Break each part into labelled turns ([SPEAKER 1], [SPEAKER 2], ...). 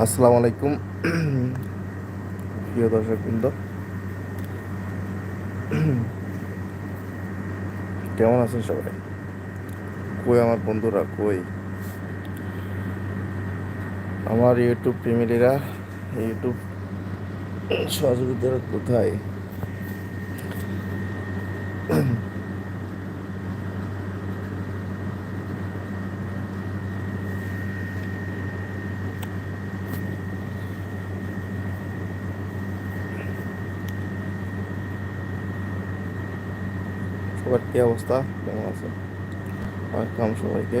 [SPEAKER 1] আসসালামু আলাইকুম। প্রিয় দর্শক বৃন্দ কেমন আছেন সবাই? কই আমার বন্ধুরা, কই? আমার ইউটিউব ফ্যামিলিরা ইউটিউব সহযোগিতারা কোথায় সবার কি অবস্থা? কেমন আছে? ওয়েলকাম সবাইকে।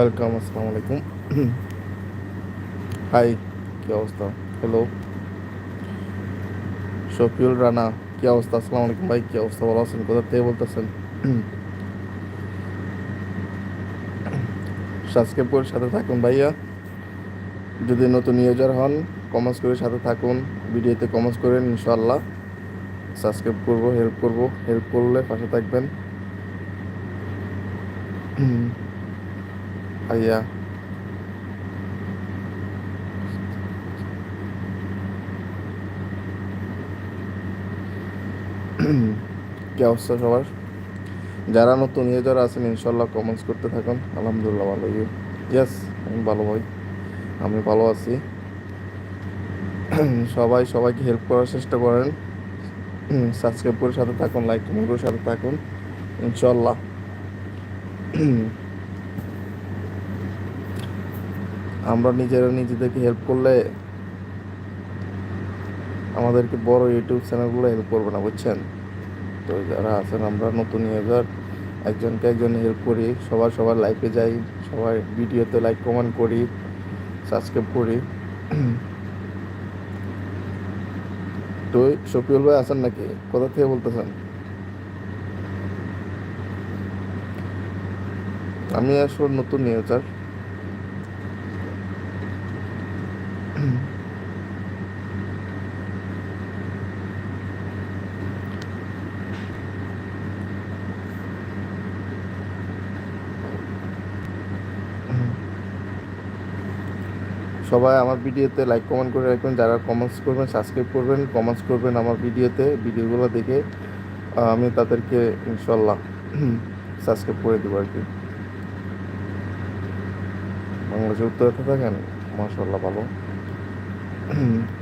[SPEAKER 1] ওয়েলকাম আসসালামু আলাইকুম হাই কি অবস্থা? হ্যালো শফিউল রানা, কি অবস্থা? আসসালামু আলাইকুম ভাই, কি অবস্থা? ভালো আছেন? কোথা থেকে বলতেছেন? সাবস্ক্রাইব করে সাথে থাকুন ভাইয়া। যদি নতুন ইউজার হন কমেন্টস করে সাথে থাকুন। ভিডিওতে কমেন্টস করেন ইনশাল্লাহ সাবস্ক্রাইব করব হেল্প করব। হেল্প করলে পাশে থাকবেন। ভাইয়া। কি অবস্থা সবার? যারা নতুন ইউজার আছেন ইনশাল্লাহ কমেন্টস করতে থাকুন। আলহামদুলিল্লাহ ভালো ইউ ইয়েস আমি ভালো ভাই। আমি ভালো আছি। সবাই, সবাইকে হেল্প করার চেষ্টা করেন। সাবস্ক্রাইব করে সাথে থাকুন লাইক কমেন্ট করে সাথে থাকুন। ইনশাল্লাহ আমরা নিজেরা নিজেদেরকে হেল্প করলে আমাদেরকে বড় ইউটিউব চ্যানেলগুলো হেল্প করবে না, বুঝছেন? তো যারা আছেন, আমরা নতুন ইউজার একজনকে একজন হেল্প করি, সবার সবার লাইফে যাই, সবার ভিডিওতে লাইক কমেন্ট করি সাবস্ক্রাইব করি। তো শফিউল ভাই আছেন নাকি? কোথা থেকে বলতেছেন? আমি আসলে নতুন ইউজার সবাই আমার ভিডিওতে লাইক কমেন্ট করে রাখবেন। যারা কমেন্টস করবেন সাবস্ক্রাইব করবেন কমেন্টস করবেন আমার ভিডিওতে, ভিডিওগুলো দেখে আমি তাদেরকে ইনশাল্লাহ সাবস্ক্রাইব করে দেবো আর কি। বাংলাদেশে উত্তর থাকেন মাসাল্লাহ ভালো।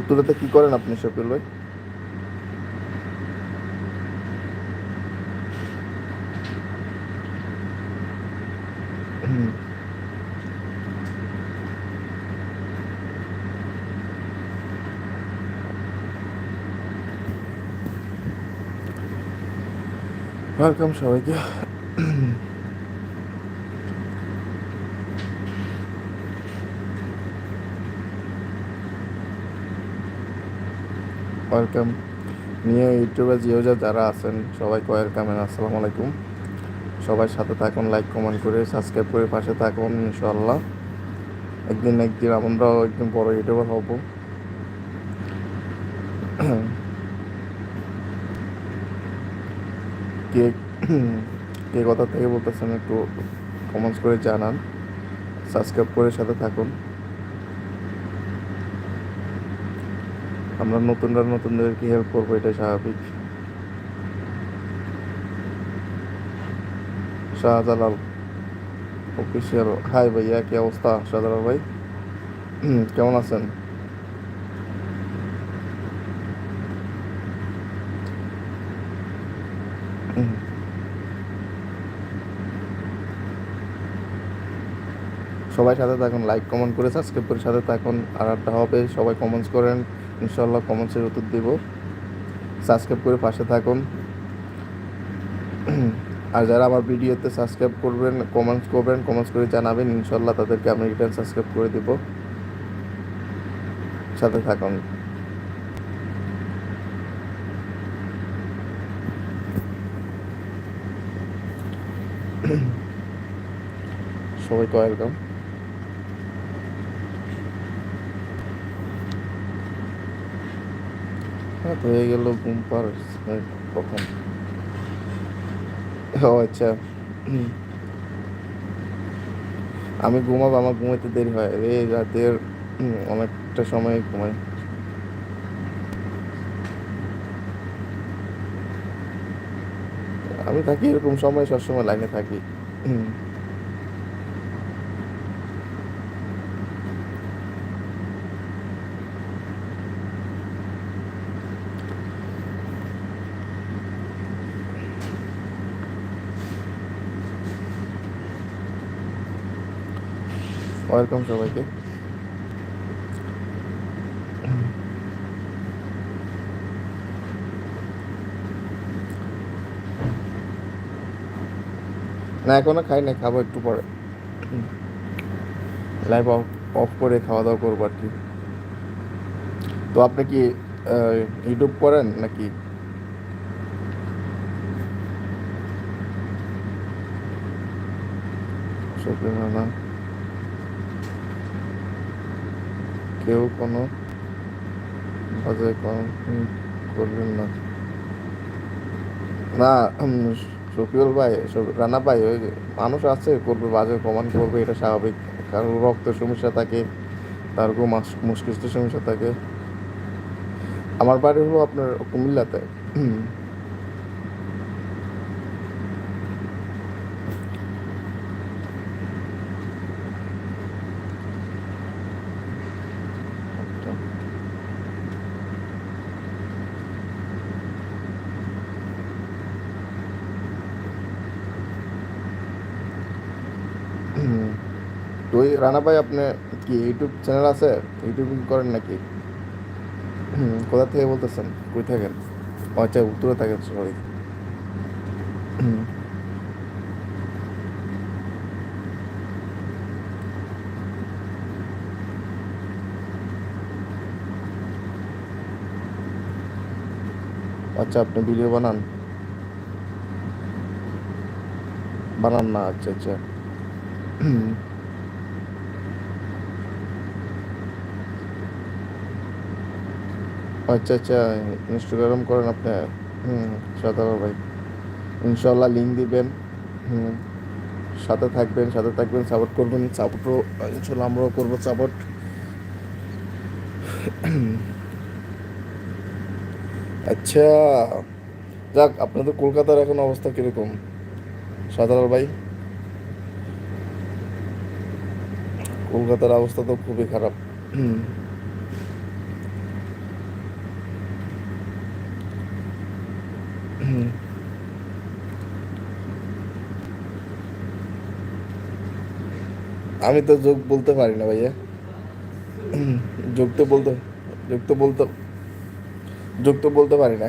[SPEAKER 1] উত্তরাতে কি করেন আপনি শফিল ভাই? ওয়েলকাম সবাইকে। ওয়েলকাম। নিয়ে ইউটিউবে জিও যা যারা আছেন, সবাইকে ওয়েলকাম আসসালামু আলাইকুম। সবাই সাথে থাকুন, লাইক, কমেন্ট করে সাবস্ক্রাইব করে পাশে থাকুন ইনশাল্লাহ একদিন একদিন আমরাও একদিন বড় ইউটিউবার হব। কে কে কথা থেকে বলতেছেন একটু কমেন্টস করে জানান। সাবস্ক্রাইব করে সাথে থাকুন। আমরা নতুনরা নতুনদেরকে হেল্প করব এটা স্বাভাবিক। শাহজালাল অফিসিয়াল হাই ভাইয়া কি অবস্থা, শাহজালাল ভাই। কেমন আছেন। সবাই সাথে থাকুন লাইক কমেন্ট করে সাবস্ক্রাইব করে সাথে থাকুন। আর একটা হবে, সবাই কমেন্টস করেন। ইনশাল্লাহ কমেন্টসের উত্তর দিব। সাবস্ক্রাইব করে পাশে থাকুন। আর যারা আমার ভিডিওতে সাবস্ক্রাইব করবেন, কমেন্টস করবেন, কমেন্টস করে জানাবেন ইনশাল্লাহ তাদেরকে আমি রিটার্ন সাবস্ক্রাইব করে দিব। সাথে থাকুন। সবাইকে ওয়েলকাম হ্যাঁ তো হয়ে গেল ঘুম পার কখন ও আচ্ছা। আমি ঘুমাবো, আমার ঘুমাইতে দেরি হয়। এই রাতের অনেকটা সময় ঘুমাই। আমি থাকি এরকম সময়, সবসময় লাইনে থাকি। ওয়েলকাম সবাইকে। না, এখনও খাই না খাব একটু পরে। লাইভ অফ অফ করে খাওয়া দাওয়া করব আর কি। তো আপনি কি ইউটিউব করেন নাকি? শুক্রিয়া না। কেউ কোনো বাজে করবেন না। না শফিউল ভাই রানা ভাই, ওই মানুষ আছে, করবে, বাজে কমেন্ট করবে, এটা স্বাভাবিক। কারণ রক্তের সমস্যা থাকে তার কোনো মস্তিষ্ক সমস্যা থাকে। আমার বাড়ি হলো আপনার কুমিল্লাতে হুম। আচ্ছা। হুম। তো ওই রানা ভাই, আপনি কি ইউটিউব চ্যানেল আছে? ইউটিউবিং করেন নাকি? কোথা থেকে বলতেছেন? কই থাকেন? আচ্ছা উত্তরে থাকেন সরি আচ্ছা আপনি ভিডিও বানান। বানান না আচ্ছা আচ্ছা হুম। আচ্ছা আচ্ছা ইনস্টাগ্রাম করেন আপনি। হুম সাধারণ ভাই। ইনশাল্লাহ লিঙ্ক দিবেন। হুম, সাথে থাকবেন সাথে থাকবেন সাপোর্ট করবেন সাপোর্টও ইনশাল্লাহ আমরাও করব সাপোর্ট আচ্ছা যাক, আপনাদের কলকাতার এখন অবস্থা কীরকম? সাধারণ ভাই? কলকাতার অবস্থা তো খুবই খারাপ হুম হুম। আমি তো যোগ বলতে পারি না ভাইয়া। যোগ তো বলতে, যোগ তো বলতে, যোগ তো বলতে পারি না।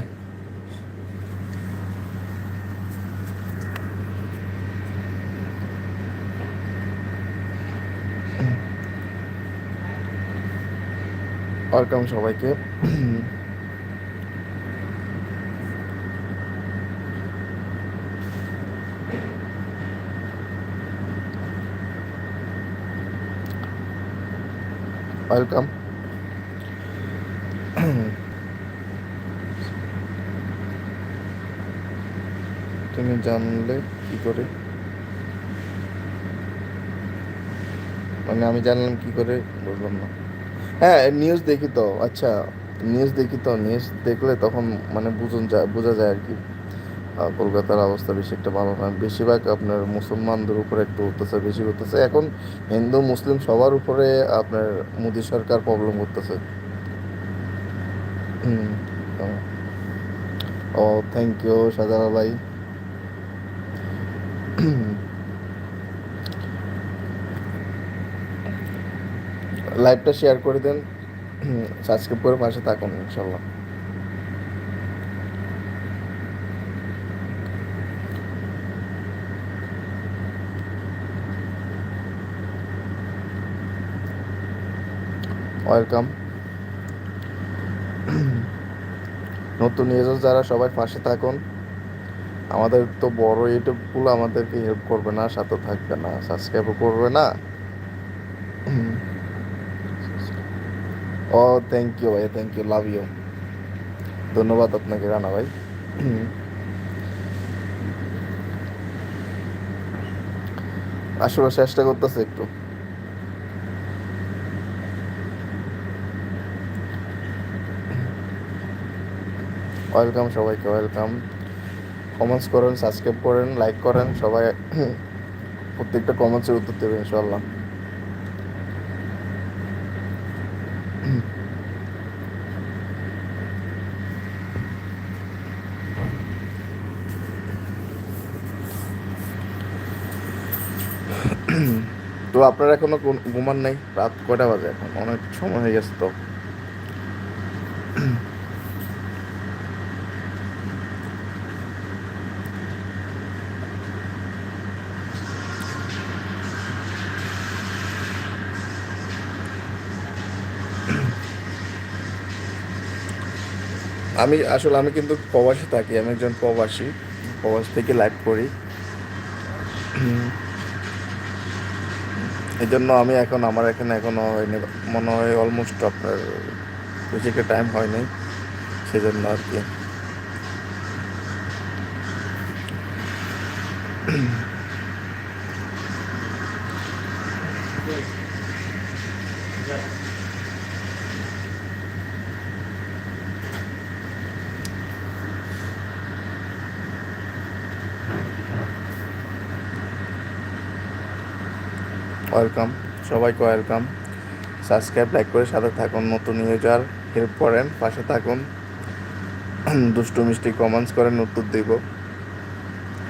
[SPEAKER 1] ওয়েলকাম সবাইকে। ওয়েলকাম তুমি জানলে কি করে? মানে আমি জানলাম কি করে বুঝলাম না। হ্যাঁ নিউজ দেখি তো আচ্ছা নিউজ দেখি তো নিউজ দেখলে তখন মানে বুঝুন যায় বোঝা যায় আর কি। কলকাতার অবস্থা বেশি একটা ভালো না। বেশিরভাগ আপনার মুসলমানদের উপরে একটু অত্যাচার বেশি করতেছে। এখন হিন্দু, মুসলিম সবার উপরে আপনার মোদী সরকার প্রবলেম করতেছে। ও থ্যাংক ইউ সাজারা ভাই। লাইভটা শেয়ার করে দেন। সাবস্ক্রাইব করে পাশে থাকুন, ইনশাল্লাহ। ওয়েলকাম নতুন ইউজার যারা সবাই পাশে থাকুন। আমাদের তো বড় ইউটিউবগুলো আমাদেরকে হেল্প করবে না, সাথে থাকবে না সাবস্ক্রাইবও করবে না। ও থ্যাংক ইউ ভাই থ্যাংক ইউ লাভ ইউ ধন্যবাদ আপনাকে রানা ভাই। আসলে চেষ্টা করতেছে একটু। ওয়েলকাম সবাইকে ওয়েলকাম কমেন্টস করেন সাবস্ক্রাইব করেন লাইক করেন, সবাই প্রত্যেকটা কমেন্টসের উত্তর দেবে ইনশাল্লাহ তো আপনারা এখনও ঘুম- ঘুমান নাই? রাত কয়টা বাজে এখন? অনেক সময় হয়ে গেছে তো। আমি আসলে আমি কিন্তু প্রবাসী থাকি, আমি একজন প্রবাসী, প্রবাস থেকে লাইভ করি। এই জন্য আমি এখন আমার এখানে এখনও হয়নি, মনে হয় অলমোস্ট আপনার বেশি একটা টাইম হয়নি, সেজন্য আর কি। ওয়েলকাম, সবাইকে ওয়েলকাম। সাবস্ক্রাইব, লাইক করে সাথে থাকুন, নতুন ইউজার, হেল্প করেন, পাশে থাকুন। দুষ্টু মিষ্টি কমেন্টস করেন, উত্তর দিব।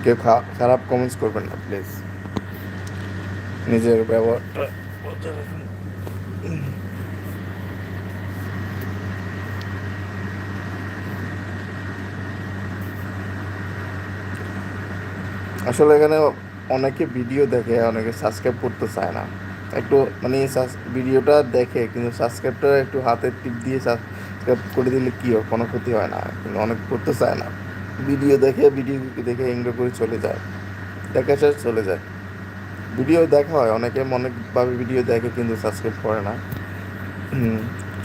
[SPEAKER 1] কেউ খারাপ কমেন্টস করবেন না প্লিজ নিজের ব্যবহারটা আসলে এখানে অনেকে ভিডিও দেখে, অনেকে সাবস্ক্রাইব করতে চায় না। একটু মানে ভিডিওটা দেখে, কিন্তু সাবস্ক্রাইবটা একটু হাতে টিপ দিয়ে সাবস্ক্রাইব করে দিলে কী হয়? কোনো ক্ষতি হয় না। কিন্তু অনেক করতে চায় না। ভিডিও দেখে ভিডিও দেখে এনজয় করে চলে যায়। দেখা শেষ চলে যায়। ভিডিও দেখা হয়। অনেকে অনেকভাবে ভিডিও দেখে, কিন্তু সাবস্ক্রাইব করে না।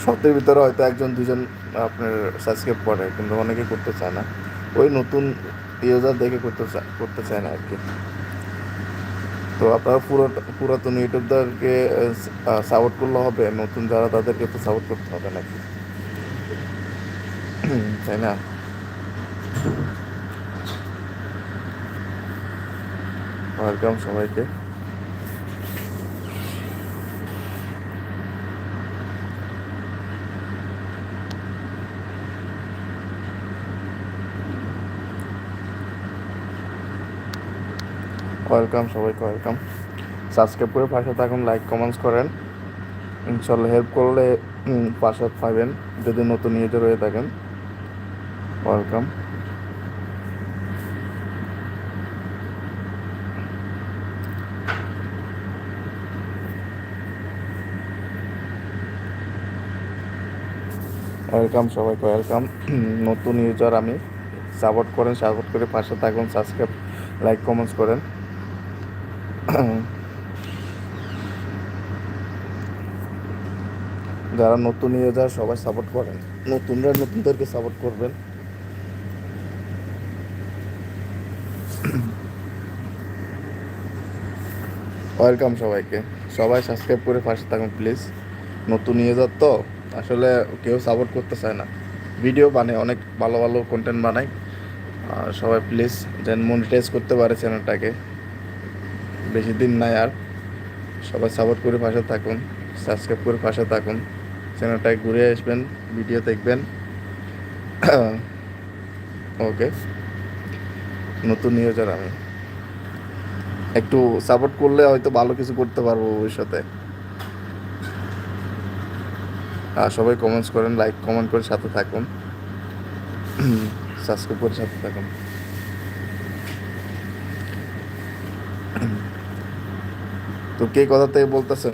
[SPEAKER 1] শতের ভিতরে হয়তো একজন, দুজন আপনার সাবস্ক্রাইব করে, কিন্তু অনেকে করতে চায় না। ওই নতুন ইউজার দেখে করতে চায় করতে চায় না আর কি। তো আপনারা পুরাতন ইউটিউবদেরকে সাপোর্ট করলে হবে, নতুন যারা তাদেরকে তো সাপোর্ট করতে হবে নাকি? তাই না? ওয়েলকাম সবাইকে। ওয়েলকাম সবাইকে ওয়েলকাম সাবস্ক্রাইব করে পাশে থাকুন লাইক কমেন্টস করেন। ইনশাল্লাহ হেল্প করলে পাশে পাবেন যদি নতুন ইউজার রয়ে থাকেন ওয়েলকাম ওয়েলকাম সবাইকে ওয়েলকাম নতুন ইউজার আমি সাপোর্ট করেন সাপোর্ট করে পাশে থাকুন সাবস্ক্রাইব লাইক কমেন্টস করেন। যারা নতুন ইয়ে ইউজার সবাই সাপোর্ট করেন, নতুনরা নতুনদেরকে সাপোর্ট করবেন। ওয়েলকাম সবাইকে। সবাই সাবস্ক্রাইব করে পাশে থাকুন প্লিজ নতুন ইউজার তো, আসলে কেউ সাপোর্ট করতে চায় না। ভিডিও বানায়, অনেক ভালো ভালো কন্টেন্ট বানায়। আর সবাই প্লিজ যেন মনিটাইজ করতে পারে চ্যানেলটাকে বেশি দিন নাই আর। সবাই সাপোর্ট করে পাশে থাকুন সাবস্ক্রাইব করে পাশে থাকুন। চ্যানেলটায় ঘুরে আসবেন ভিডিও দেখবেন। ওকে নতুন ইউজার আমি। একটু সাপোর্ট করলে হয়তো ভালো কিছু করতে পারব ভবিষ্যতে। আর সবাই কমেন্টস করেন লাইক কমেন্ট করে সাথে থাকুন। সাবস্ক্রাইব করে সাথে থাকুন তো কে কোথা থেকে বলতেছেন?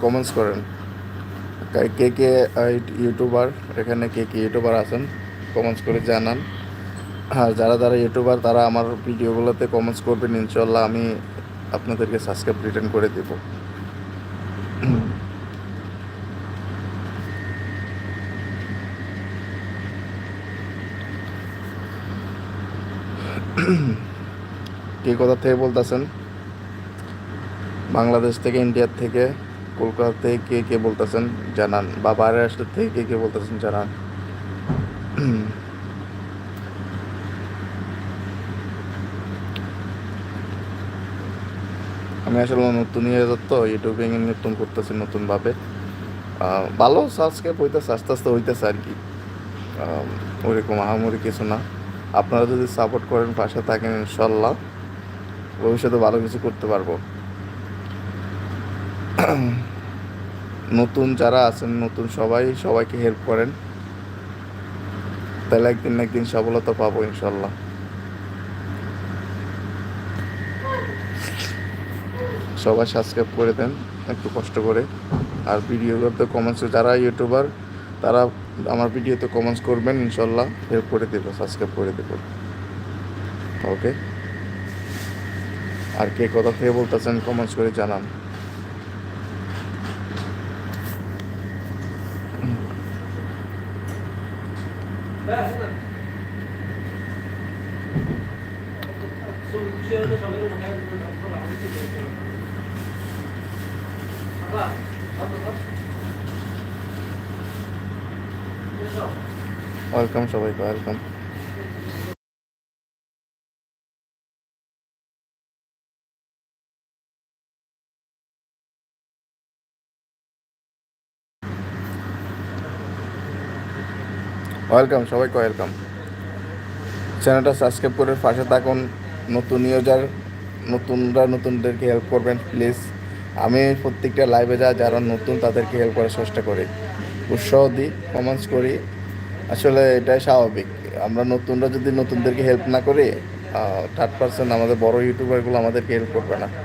[SPEAKER 1] কমেন্টস করেন। কে- কে ইউটিউবার এখানে কে কে ইউটিউবার আছেন কমেন্টস করে জানান। আর যারা যারা ইউটিউবার তারা আমার ভিডিওগুলোতে কমেন্টস করবেন ইনশাল্লাহ আমি আপনাদেরকে সাবস্ক্রাইব রিটার্ন করে দেব। কে কোথা থেকে বলতেছেন? বাংলাদেশ থেকে ইন্ডিয়ার থেকে কলকাতা থেকে কে কে বলতেছেন জানান বা বাইরের রাষ্ট্র থেকে কে কে বলতেছেন জানান। আমি আসলে নতুন ইয়ে তো ইউটিউবে নতুন করতেছি নতুনভাবে। ভালো সাবস্ক্রাইব হইতেছে আস্তে আস্তে হইতেছে আর কি। আহ, ওইরকম আহামরি কিছু না। আপনারা যদি সাপোর্ট করেন পাশে থাকেন ইনশাল্লাহ ভবিষ্যতে ভালো কিছু করতে পারব। নতুন যারা আছেন, নতুন সবাই, সবাইকে হেল্প করেন। তাহলে একদিন না একদিন সফলতা পাবো ইনশাল্লাহ সবাই সাবস্ক্রাইব করে দেন, একটু কষ্ট করে। আর ভিডিওগুলোতে কমেন্টস যারা ইউটিউবার তারা আমার ভিডিওতে কমেন্টস করবেন ইনশাল্লাহ হেল্প করে দেবো সাবস্ক্রাইব করে দেবো। ওকে আর কে কথা থেকে বলতেছেন কমেন্টস করে জানান। ওয়েলকাম সবাইকে ওয়েলকাম ওয়েলকাম, সবাইকে ওয়েলকাম। চ্যানেলটা সাবস্ক্রাইব করে পাশে থাকুন। নতুন ইউজার, নতুনরা নতুনদেরকে হেল্প করবেন প্লিজ আমি প্রত্যেকটা লাইভে যা, যারা নতুন, তাদেরকে হেল্প করার চেষ্টা করি। উৎসাহ দিই কমেন্টস করি। আসলে এটাই স্বাভাবিক। আমরা নতুনরা যদি নতুনদেরকে হেল্প না করি থার্ড পার্সন আমাদের বড় ইউটিউবারগুলো আমাদেরকে হেল্প করবে না।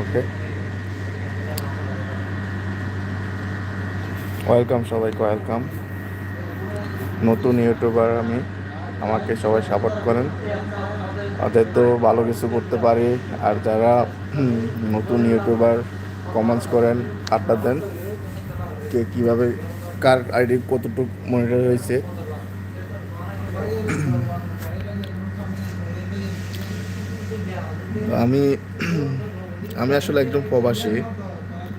[SPEAKER 1] ওকে ওয়েলকাম সবাইকে ওয়েলকাম নতুন ইউটিউবার আমি, আমাকে সবাই সাপোর্ট করেন। ওদের তো ভালো কিছু করতে পারি। আর যারা নতুন ইউটিউবার কমেন্টস করেন, আড্ডা দেন কে কীভাবে কার আইডি কতটুকু মনিটর হয়েছে? আমি আমি আসলে একদম প্রবাসী,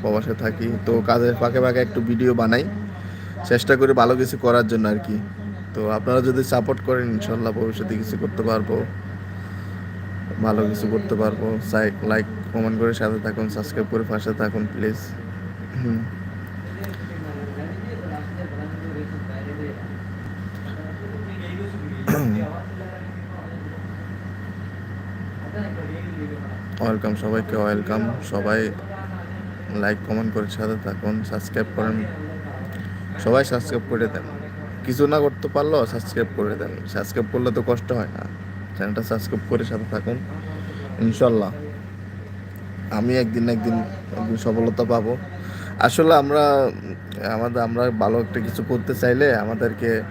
[SPEAKER 1] প্রবাসে থাকি, তো কাজের ফাঁকে ফাঁকে একটু ভিডিও বানাই। চেষ্টা করি ভালো কিছু করার জন্য আর কি। তো আপনারা যদি সাপোর্ট করেন, ইনশাল্লাহ ভবিষ্যতে কিছু করতে পারব। ভালো কিছু করতে পারব। লাইক কমেন্ট করে সাথে থাকুন সাবস্ক্রাইব করে পাশে থাকুন প্লিজ হুম ওয়েলকাম সবাইকে ওয়েলকাম সবাই লাইক কমেন্ট করে সাথে থাকুন সাবস্ক্রাইব করেন। সবাই সাবস্ক্রাইব করে দেন। কিছু না করতে পারলেও সাবস্ক্রাইব করে দেন। সাবস্ক্রাইব করলে তো কষ্ট হয় না। চ্যানেলটা সাবস্ক্রাইব করে সাথে থাকুন। ইনশাল্লাহ। আমি একদিন একদিন একদিন সফলতা পাবো। আসলে আমরা, আমাদের, আমরা ভালো একটা কিছু করতে চাইলে আমাদেরকে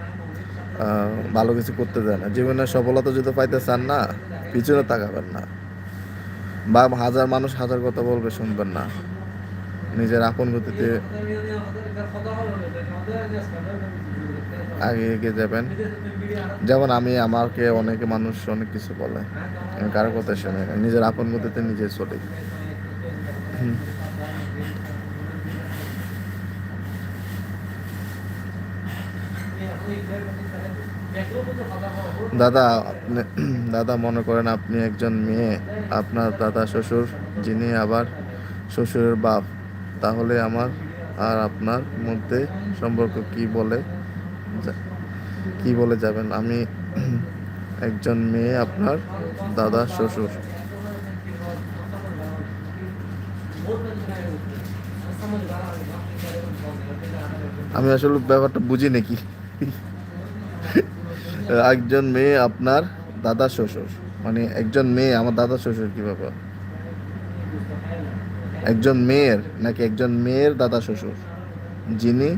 [SPEAKER 1] ভালো কিছু করতে দেয় না। জীবনে সফলতা যদি পাইতে চান না, পিছনে তাকাবেন না। বা হাজার মানুষ হাজার কথা বলবে, শুনবেন না। নিজের আপন গতিতে আগে এগিয়ে যাবেন। যেমন আমি, আমাকে অনেকে মানুষ অনেক কিছু বলে। আমি কারও কথা শুনে না। নিজের আপন গতিতে নিজে চলি। হুম। দাদা, আপনি দাদা মনে করেন আপনি একজন মেয়ে, আপনার দাদা শ্বশুর, যিনি আবার শ্বশুরের বাপ। তাহলে আমার আর আপনার মধ্যে সম্পর্ক কি বলে কি বলে যাবেন? আমি একজন মেয়ে, আপনার দাদা শ্বশুর। আমি আসলে ব্যাপারটা বুঝি নাকি? একজন মেয়ে আপনার দাদা শ্বশুর। মানে একজন মেয়ে, আমার দাদা শ্বশুর কি ব্যাপার? একজন মেয়ের, নাকি একজন মেয়ের দাদা শ্বশুর? যিনি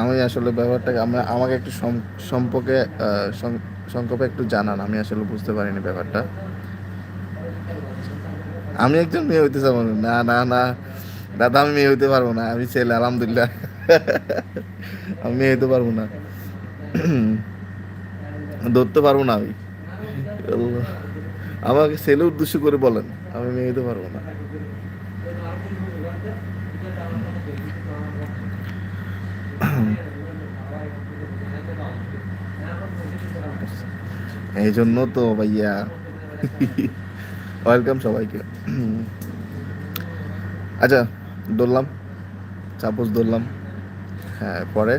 [SPEAKER 1] আমি আসলে ব্যাপারটাকে, আমি, আমাকে একটু সম্পর্কে সংক্ষেপে একটু জানান, আমি আসলে বুঝতে পারিনি ব্যাপারটা। আমি একজন মেয়ে হইতে চাবো না। না না দাদা, আমি মেয়ে হইতে পারব না। আমি ছেলে, আলহামদুলিল্লাহ। আমি মেয়ে হইতে পারব না। ধরতে পারব না আমি। আমাকে ছেলে উদ্দেশ্য করে বলেন, আমি মেয়ে হইতে পারব না। এই জন্য তো ভাইয়া। ওয়েলকাম সবাইকে। আচ্ছা দৌড়লাম সাপোজ দৌড়লাম হ্যাঁ পরে।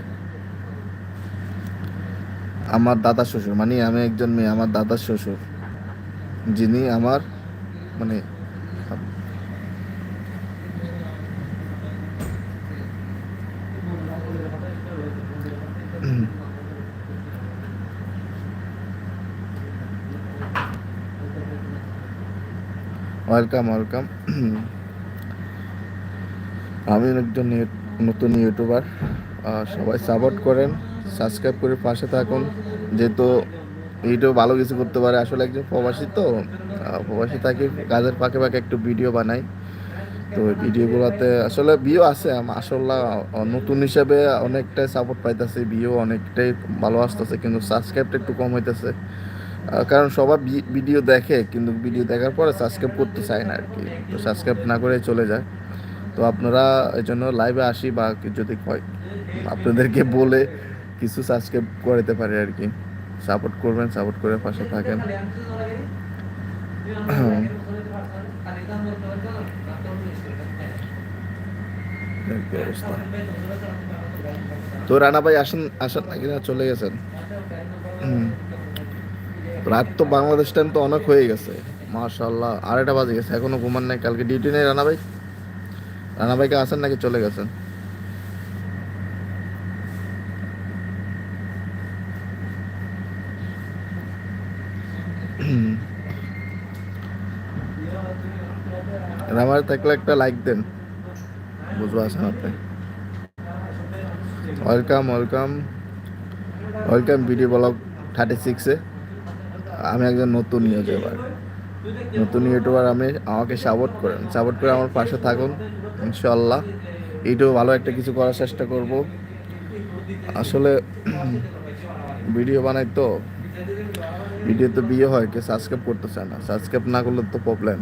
[SPEAKER 1] আমার দাদা শ্বশুর মানে আমি একজন মেয়ে, আমার দাদার শ্বশুর, যিনি আমার মানে ওয়েলকাম ওয়েলকাম আমি একজন নতুন ইউটিউবার সবাই সাপোর্ট করেন সাবস্ক্রাইব করে পাশে থাকুন। যেহেতু ইউটিউব ভালো কিছু করতে পারে, আসলে একজন প্রবাসী তো প্রবাসী থাকি, কাজের ফাঁকে ফাঁকে একটু ভিডিও বানাই। তো ভিডিওগুলোতে আসলে ভিউ আছে আসলে নতুন হিসাবে অনেকটাই সাপোর্ট পাইতেছে ভিউ অনেকটাই ভালো আসতেছে, কিন্তু সাবস্ক্রাইবটা একটু কম হইতেছে। কারণ সবার ভিডিও দেখে, কিন্তু ভিডিও দেখার পরে সাবস্ক্রাইব করতে চায় না আর কি। তো সাবস্ক্রাইব না করে চলে যায়। তো আপনারা এই জন্য লাইভে আসি বা যদি হয় আপনাদেরকে বলে কিছু সাবস্ক্রাইব করাতে পারে আর কি। সাপোর্ট করবেন সাপোর্ট করে পাশে থাকেন। তো রানা ভাই আসেন আসেন নাকি না? চলে গেছেন। হুম। রাত তো বাংলাদেশ টাইম তো অনেক হয়ে গেছে। মাশাল্লাহ আড়াইটা বাজে গেছে, এখনও ঘুমান নাই কালকে। ডিউটি নেই রানা ভাই? রানা ভাইকে আসেন নাকি চলে গেছেন? রামার থাকলে একটা লাইক দেন। বুঝব আসেন আপনি। Welcome welcome welcome video blog thirty সিক্সে আমি একজন নতুন ইউটিউবার। নতুন ইউটিউবার আমি, আমাকে সাপোর্ট করেন। সাপোর্ট করে আমার পাশে থাকুন ইনশাল্লাহ ইউটিউব ভালো একটা কিছু করার চেষ্টা করব। আসলে, ভিডিও বানাই তো ভিডিও তো বিয়ে হয় কে সাবস্ক্রাইব করতে চায় না। সাবস্ক্রাইব না করলে তো প্রবলেম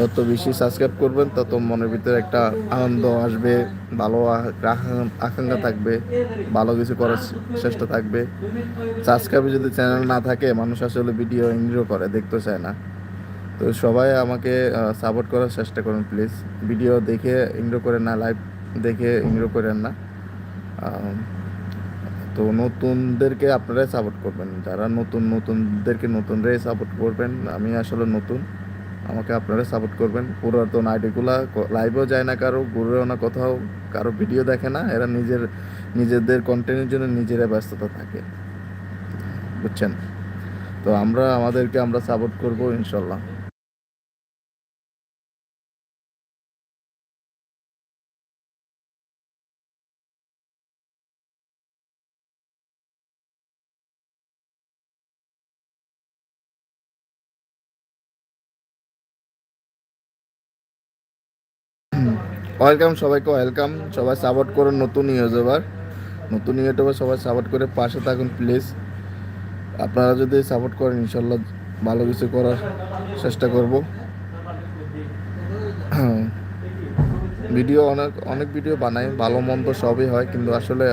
[SPEAKER 1] যত বেশি সাবস্ক্রাইব করবেন, তত মনের ভিতরে একটা আনন্দ আসবে, ভালো আকাঙ্ক্ষা- থাকবে, ভালো কিছু করার চেষ্টা থাকবে। সাবস্ক্রাইবে যদি চ্যানেল না থাকে, মানুষ আসলে ভিডিও এনজয় করে, দেখতে চায় না। তো সবাই আমাকে সাপোর্ট করার চেষ্টা করুন প্লিজ ভিডিও দেখে ইগনোর করেন না লাইভ দেখে ইগনোর করেন না। তো নতুনদেরকে আপনারাই সাপোর্ট করবেন। যারা নতুন, নতুনদেরকে নতুনরাই সাপোর্ট করবেন, আমি আসলে নতুন। আমাকে আপনারা সাপোর্ট করবেন। পুরাতন আইডিগুলা লাইভেও যায় না কারও ঘুরেও না কোথাও, কারও ভিডিও দেখে না, এরা নিজের, নিজেদের কন্টেন্টের জন্য নিজেরা ব্যস্ততা থাকে। বুঝছেন? তো আমরা, আমাদেরকে আমরা সাপোর্ট করব, ইনশাল্লাহ। ওয়েলকাম সবাইকে ওয়েলকাম সবাই সাপোর্ট করুন নতুন ইউটিউবার নতুন ইউটিউবার সবাই সাপোর্ট করে পাশে থাকুন প্লিজ আপনারা যদি সাপোর্ট করেন ইনশাল্লাহ ভালো কিছু করার চেষ্টা করব। ভিডিও অনেক অনেক ভিডিও বানাই, ভালো মন্দ সবই হয়, কিন্তু আসলে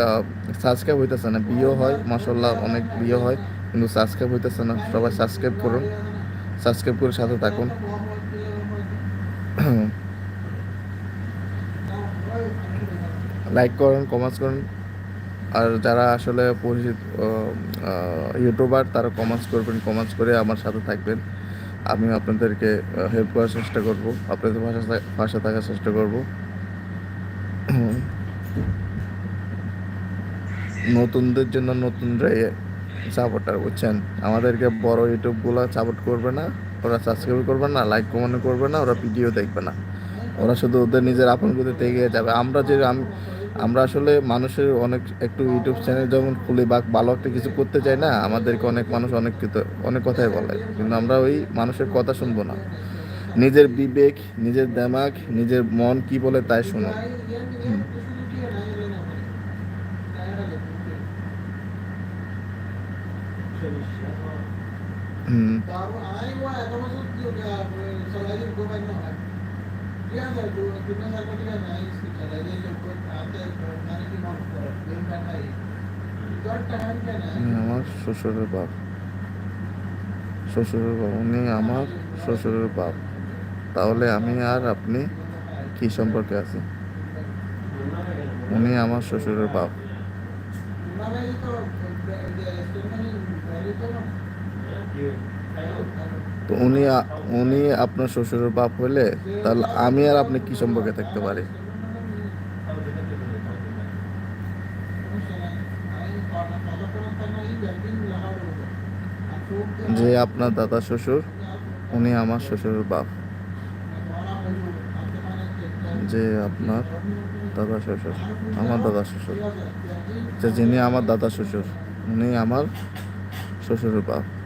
[SPEAKER 1] সাবস্ক্রাইব হইতেছে না। বিও হয় মাসাল্লাহ অনেক বিয়ে হয়, কিন্তু সাবস্ক্রাইব হইতেছে না। সবাই সাবস্ক্রাইব করুন সাবস্ক্রাইব করে সাথে থাকুন। লাইক করেন কমেন্টস করেন। আর যারা আসলে পরিচিত ইউটিউবার তারা কমেন্টস করবেন কমেন্টস করে আমার সাথে থাকবেন। আমি আপনাদেরকে হেল্প করার চেষ্টা করব, আপনাদের ভাষা ভাষা থাকার চেষ্টা করব। নতুনদের জন্য নতুনরাই সাপোর্টার বুঝছেন আমাদেরকে বড় ইউটিউবগুলো সাপোর্ট করবে না, ওরা সাবস্ক্রাইব করবে না লাইক কমেন্ট করবে না, ওরা ভিডিও দেখবে না। ওরা শুধু ওদের নিজের আপন গতিতে এগিয়ে যাবে। আমরা যে, আমি আমরা আসলে মানুষের অনেক একটু ইউটিউব চ্যানেল যখন খুলি বা ভালো একটা কিছু করতে চাই না, আমাদেরকে অনেক মানুষ অনেক কিছু অনেক কথাই বলে। কিন্তু আমরা ওই মানুষের কথা শুনব না। নিজের বিবেক, নিজের দেমাগ, নিজের মন কি বলে তাই শোনো। হুম। আমার শ্বশুরের বাপ শ্বশুরের বাপ উনি আমার শ্বশুরের বাপ তাহলে আমি আর আপনি কি সম্পর্কে আছি উনি আমার শ্বশুরের বাপ তো উনি উনি আপনার শ্বশুরের বাপ হলে তাহলে আমি আর আপনি কি সম্পর্কে থাকতে পারি? যে আপনার দাদা শ্বশুর, উনি আমার শ্বশুরের বাপ। যে আপনার দাদা শ্বশুর, আমার দাদা শ্বশুর। যে যিনি আমার দাদা শ্বশুর, উনি আমার শ্বশুরের বাপ।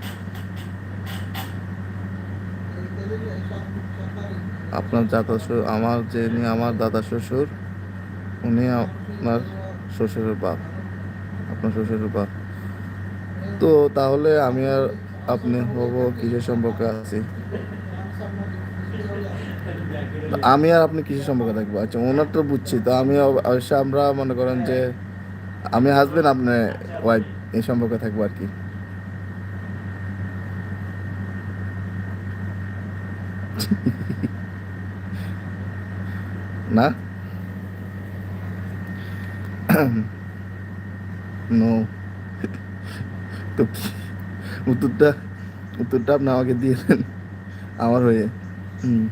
[SPEAKER 1] আপনার দাদা শ্বশুর আমার যিনি আমার দাদা শ্বশুর, উনি আপনার শ্বশুরের বাপ। আপনার শ্বশুরের বাপ। তো তাহলে আমি আর আপনি হব কিসের সম্পর্কে আছি? আমি আর আপনি কিসের সম্পর্কে থাকব? আচ্ছা ওনার তো বুঝছি। তো আমি অব- অবশ্যই আমরা মনে করেন যে আমি হাজবেন্ড আপনি ওয়াইফ এই সম্পর্কে থাকব আর কি। না? নো তো কি উত্তরটা উত্তরটা আপনি আমাকে দিয়েছেন আমার হয়ে। হুম।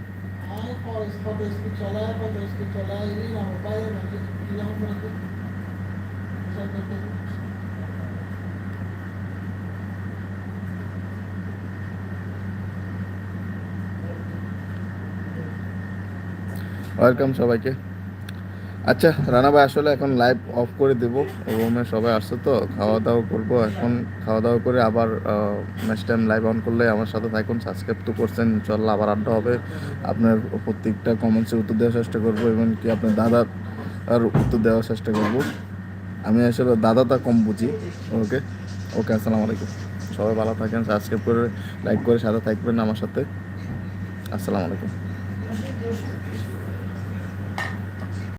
[SPEAKER 1] ওয়েলকাম সবাইকে। আচ্ছা রানা ভাই আসলে এখন লাইভ অফ করে দেব। রুমে সবাই আসছে তো খাওয়া দাওয়া করব। এখন খাওয়া দাওয়া করে আবার নেক্সট টাইম লাইভ অন করলে আমার সাথে থাকুন সাবস্ক্রাইব তো করছেন ইনশাল্লাহ আবার আড্ডা হবে। আপনার প্রত্যেকটা কমেন্টসে উত্তর দেওয়ার চেষ্টা করব, এবং কি আপনার দাদার আর উত্তর দেওয়ার চেষ্টা করব। আমি আসলে দাদাটা কম বুঝি, ওকে? ওকে, আসসালামু আলাইকুম। সবাই ভালো থাকেন সাবস্ক্রাইব করে লাইক করে সাথে থাকবেন আমার সাথে। আসসালামু আলাইকুম।